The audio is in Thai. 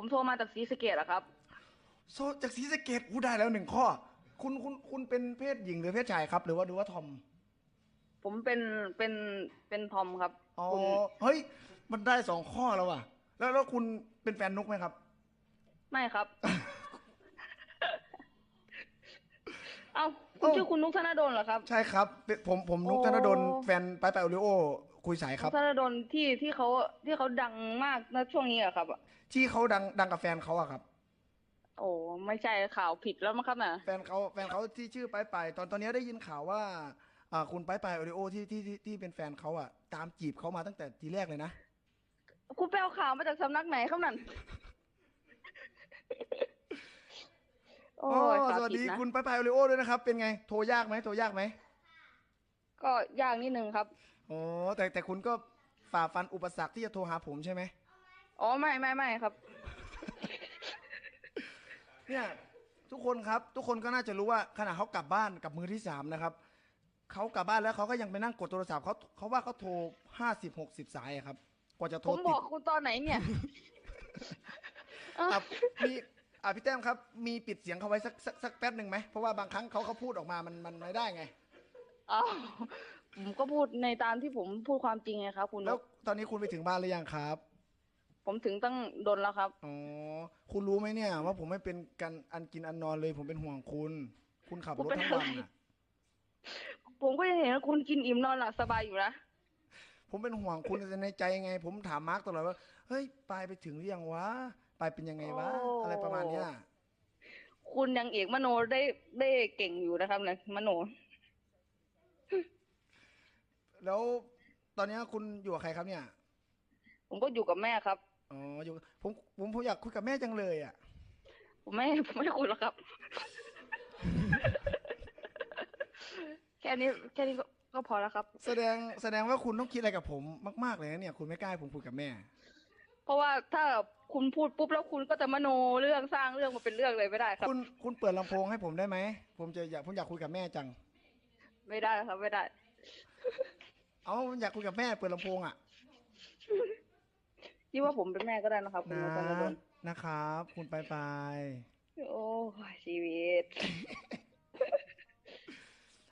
ผมโทรมาจากศรีสะเกดอะครับ โซจากศรีสะเกดอู้ได้แล้วหนึ่งข้อ คุณคุณคุณเป็นเพศหญิงหรือเพศชายครับ หรือว่าหรือว่าทอม ผมเป็นเป็นเป็นทอมครับอ๋อ คุณเฮ้ย มันได้สองข้อแล้วว่ะ แล้วแล้วคุณเป็นแฟนนุกไหมครับ ไม่ครับ เอ้าคุณชื่อคุณนุกธนดลเหรอครับ ใช่ครับเป็นผมผมนุกโอ้ ธนดลแฟนไปไปโอริโอ คุยสายครับนุกธนดลที่ที่เขาที่เขาดังมากนะช่วงนี้อะครับที่เขาดังดังกับแฟนเขาอะครับ โอ้ไม่ใช่ข่าวผิดแล้วมั้งครับน่ะ แฟนเขาแฟนเขาที่ชื่อไปไปตอนตอนนี้ได้ยินข่าวว่าอ่าคุณไปไปโอริโอที่ที่ที่ที่เป็นแฟนเขาอะตามจีบเขามาตั้งแต่ทีแรกเลยนะ คุณไปเอาข่าวมาจากสำนักไหนครับนั่น โอ้ยอ๋อข่าสวัสผิดีนะ คุณไปไปโอริโอด้วยนะครับ เป็นไง โทรยากไหมโทรยากไหม ก็ยากนิดนึงครับโอ้แต่แต่คุณก็ฝ่าฟันอุปสรรคที่จะโทรหาผมใช่ไหมอ๋อไม่ไม่ไม่ครับ เนี่ยทุกคนครับทุกคนก็น่าจะรู้ว่าขณะเขากลับบ้านกับมือที่สามนะครับเขากลับบ้านแล้วเขาก็ยังไปนั่งกดโทรศัพท์เขาเขาว่าเขาโทรห้าสิบหกสิบสายอะครับ กว่าจะโทผรมบติอดกคุณตอนไหนเนี่ยเอ้าอะมีอะพี่แต้มครับ มีปิดเสียงเขาไว้สักสักสักแป๊บหนึ่งไหมเพราะว่าบางครั้งเขาเขาพูดออกมามันมันไม่ได้ไงเอ้าผมก็พูดในตามที่ผมพูดความจริงไงครับ คุณนแล้วกตอนนี้คุณไปถึงบ้านหรือยังครับผมถึงตั้งดนแล้วครับอ๋อคุณรู้ไหมเนี่ย ว่าผมไม่เป็นกันอันกินอันนอนเลย ผมเป็นห่วงคุณ คุณขับรถทั้งวันอะผมก็ยังเห็นว่าคุณกินอิ่มนอนหลับสบายอยู่นะผมเป็นห่วงคุณแต่ในใจไง ผมถามมาร์กตลอดว่าเฮ้ยปายไปถึงหรือยังวะปายเป็นยังไงวะโอ้อะไรประมาณเนี้ยคุณยังเอกมโนได้ได้เก่งอยู่นะครับเนี่ยมโน แล้วตอนเนี้ยคุณอยู่กับใครครับเนี่ย ผมก็อยู่กับแม่ครับ อ๋อ อยู่ ผมผมผมอยากคุยกับแม่จังเลยอะ ผมไม่ผมไม่คุยหรอกครับ แค่นี้แค่นี้ก็ก็พอแล้วครับ แสดงแสดงว่าคุณต้องคิดอะไรกับผมมาก ๆ เลยนะเนี่ย คุณไม่กล้าให้ผมคุยกับแม่ เพราะว่าถ้าคุณพูดปุ๊บแล้วคุณก็จะมโนเรื่องสร้างเรื่องมาเป็นเรื่องเลยไม่ได้ครับ คุณคุณเปิดลำโพงให้ผมได้ไหม ผมจะอยากผมอยากคุยกับแม่จัง ไม่ได้ครับ ไม่ได้ เอาอยากคุยกับแม่เปิดลำโพงอะที่ว่าผมเป็นแม่ก็ได้นะครับคุณนะนพดลนะครับ คุณไปไป โอ้ยชีวิต